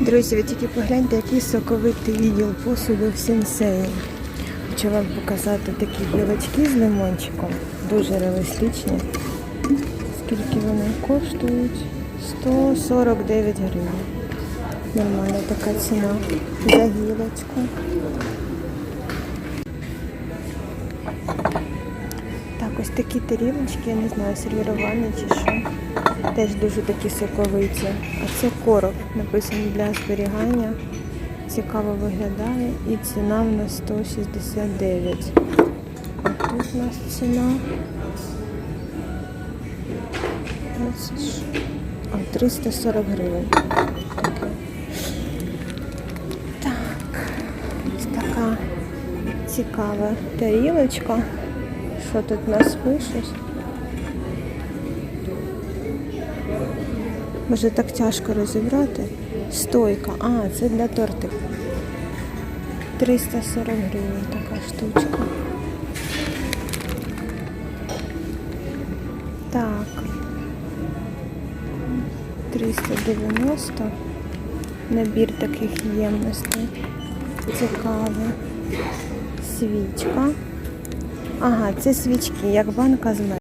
Друзі, ви тільки погляньте, який соковитий відділ посуду в сенсеї. Хочу вам показати такі білочки з лимончиком. Дуже реалістичні. Скільки вони коштують? 149 гривень. Нормальна така ціна за гілочку. Ось такі тарілочки, я не знаю, сервірування чи що. Теж дуже такі соковиті. А це короб, написано для зберігання. Цікаво виглядає. І ціна в нас 169. А тут у нас ціна. А, 340 гривень. Так, ось така цікава тарілочка. Що тут нас пишуть? Може так тяжко розібрати. Стойка. А, це для тортик. 340 гривень така штучка. Так. 390. Набір таких ємностей. Цікавий. Свічка. Ага, це свічки, як банка з медом.